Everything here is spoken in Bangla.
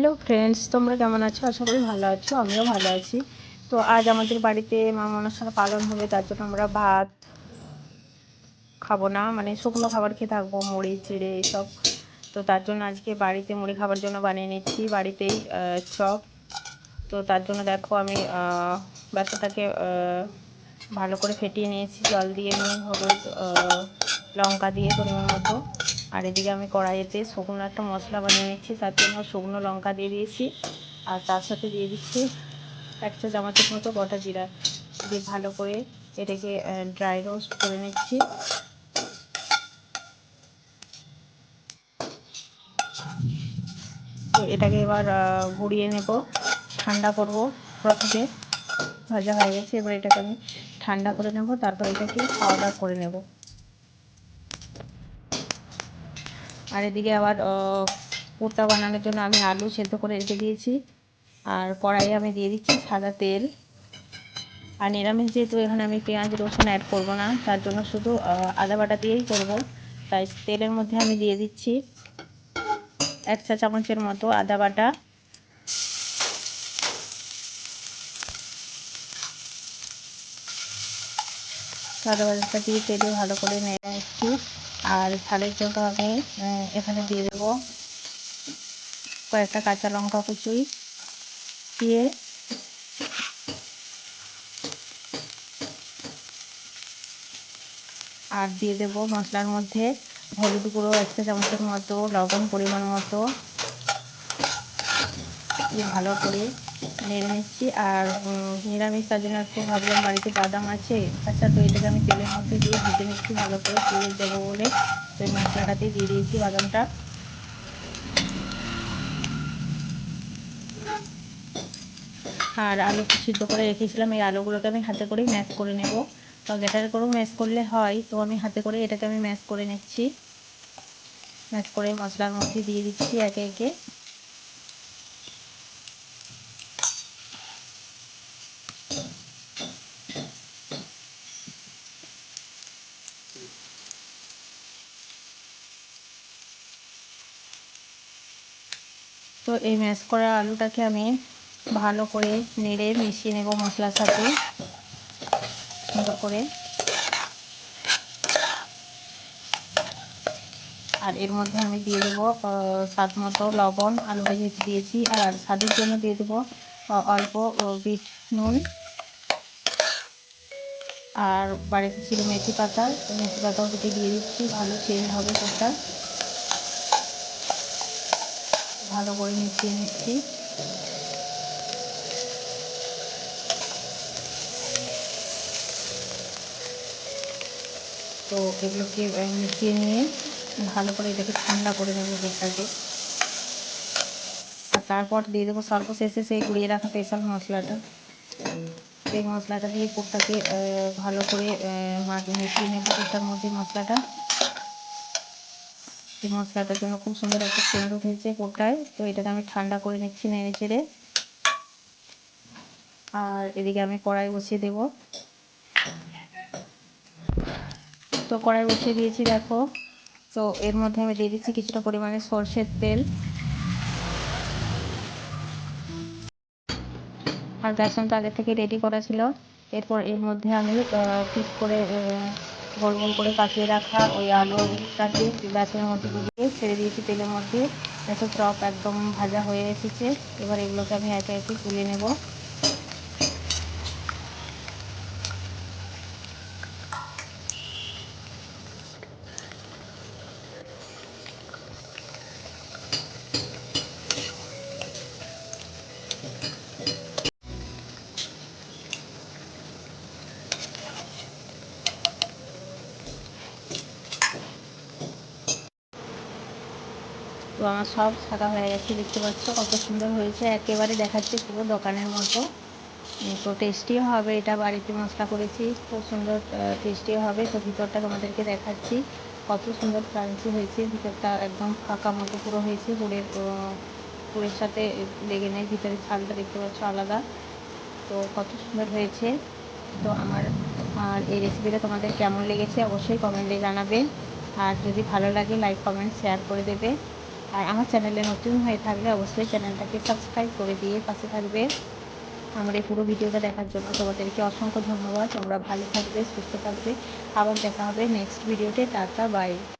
হ্যালো ফ্রেন্ডস তোমরা কেমন আছো? আশা করি ভালো আছো, আমিও ভালো আছি। তো আজ আমাদের বাড়িতে মা মনসার পালন হবে, তার জন্য আমরা ভাত খাব না। মানে শুকনো খাবার খেয়ে থাকব, মুড়ি, চিড়ে এইসব। তো তার জন্য আজকে বাড়িতে মুড়ি খাবার জন্য বানিয়ে নিচ্ছি, বাড়িতেই চপ। তো তার জন্য দেখো আমি ব্যবসাটাকে ভালো করে ফেটিয়ে নিয়েছি। জল দিয়ে নুন, হলুদ লঙ্কা দিয়ে পরিমাণ মতো। আর এদিকে আমি কড়াইতে শুকনো একটা মশলা বানিয়ে নিচ্ছি তার জন্য শুকনো লঙ্কা দিয়ে দিয়েছি, আর তার সাথে দিয়ে দিচ্ছি এক চা চামচের মতো গোটা জিরা দিয়ে ভালো করে এটাকে ড্রাই রোস্ট করে নিচ্ছি। তো এটাকে এবার গুঁড়িয়ে নেব, ঠান্ডা করব প্রথমে। ভাজা হয়ে গেছে, এবার এটাকে আমি ঠান্ডা করে নেব, তারপর এটাকে পাউডার করে নেব। আর এদিকে আবার কুর্তা বানানোর জন্য আমি আলু সেদ্ধ করে রেখে দিয়েছি। আর কড়াইয়ে আমি দিয়ে দিচ্ছি সাদা তেল। আর নিরামিষ যেহেতু এখানে আমি পেঁয়াজ, রসুন অ্যাড করব না, তার জন্য শুধু আদা বাটা দিয়েই করব। তাই তেলের মধ্যে আমি দিয়ে দিচ্ছি এক চা চামচের মতো আদা বাটা। আদা বাটাটা দিয়ে তেলে ভালো করে নেড়ে নিচ্ছি আর ঝালের জন্য আমি এখানে দিয়ে দেবো কয়েকটা কাঁচা লঙ্কা কুচুই দিয়ে আর দিয়ে দেবো মশলার মধ্যে হলুদ গুঁড়ো, একটা চামচের মতো, লবণ পরিমাণ মতো, দিয়ে ভালো করে নেড়ে নিচ্ছি। আর নিরামিষ, তার জন্য একটু ভাবলাম বাড়িতে বাদাম আছে আচ্ছা তো এটাকে আমি তেলের মধ্যে দিয়ে ভেজে নিচ্ছি, ভালো করে তেল দেবো বলে। তো এই দিয়ে দিয়েছি বাদামটা। আর আলু সিদ্ধ করে রেখেছিলাম, এই আলুগুলোকে আমি হাতে করেই ম্যাশ করে নেব। তো গ্যাটারে করেও ম্যাশ করলে হয়, তো আমি হাতে করে এটাকে আমি ম্যাশ করে নিচ্ছি। ম্যাশ করে মশলার মধ্যে দিয়ে দিচ্ছি একে একে। তো এই ম্যাশ করা আলুটাকে আমি ভালো করে নেড়ে মিশিয়ে নেব মশলার সাথে। সুন্দর করে। আর এর মধ্যে আমি দিয়ে দেবো স্বাদ মতো লবণ, আলু ভেজে দিয়েছি। আর স্বাদের জন্য দিয়ে দেবো অল্প বিট নুন। আর বাড়িতে ছিল মেথি পাতা মেথি পাতাও দিয়ে দিচ্ছি, ভালো চেঞ্জ হবে সেটা ভালো করে মিশিয়ে নিচ্ছি। তো এগুলোকে মিশিয়ে নিয়ে ভালো করে এটাকে ঠান্ডা করে নেব বেটাকে। আর তারপর দিয়ে দেবো সর্বশেষে সেই গুঁড়িয়ে রাখা স্পেশাল মশলাটা। সেই মশলাটা দিয়ে পুরটাকে ভালো করে মিশিয়ে নেব এটার মধ্যে মশলাটা। এই মশলাটার জন্য খুব সুন্দর একটা সেন্ট উঠেছে কোটায় তো এটাকে আমি ঠান্ডা করে নিচ্ছি নেড়ে চেড়ে। আর এদিকে আমি কড়াই বসিয়ে দেব। তো কড়াই বসিয়ে দিয়েছি দেখো। তো এর মধ্যে আমি দিয়ে দিচ্ছি কিছুটা পরিমাণে সর্ষের তেল। আর বেসন তো আগে থেকে রেডি করা ছিল। এরপর এর মধ্যে আমি পিস করে গোল গোল করে কাটিয়ে রাখা ওই আলুটাকে বেসনের মধ্যে দিয়ে ছেড়ে দিয়েছি তেলের মধ্যে। এসব চপ একদম ভাজা হয়ে এসেছে। এবার এগুলোকে আমি একে একে তুলে নেব। তো আমার সব ছাকা হয়ে গেছে, দেখতে পাচ্ছ কত সুন্দর হয়েছে। একেবারে দেখাচ্ছে পুরো দোকানের মতো। তো টেস্টিও হবে, এটা বাড়িতে মশলা করেছি, খুব সুন্দর টেস্টিও হবে। তো ভিতরটা তোমাদেরকে দেখাচ্ছি, কত সুন্দর ক্রাঞ্চি হয়েছে। ভিতরটা একদম ফাঁকা মতো পুরো হয়েছে, পুরের পুরের সাথে লেগে নেই, ভিতরে ছালটা দেখতে পাচ্ছ আলাদা। তো কত সুন্দর হয়েছে। তো আমার, আর এই রেসিপিটা তোমাদের কেমন লেগেছে অবশ্যই কমেন্টে জানাবে। আর যদি ভালো লাগে লাইক কমেন্ট শেয়ার করে দেবে। আর আমার চ্যানেলে নতুন হয়ে থাকলে অবশ্যই চ্যানেলটাকে সাবস্ক্রাইব করে দিয়ে পাশে থাকবে। আমার এই পুরো ভিডিওটা দেখার জন্য তোমাদেরকে অসংখ্য ধন্যবাদ। তোমরা ভালো থাকবে, সুস্থ থাকবে। আবার দেখা হবে নেক্সট ভিডিওতে টাটা বাই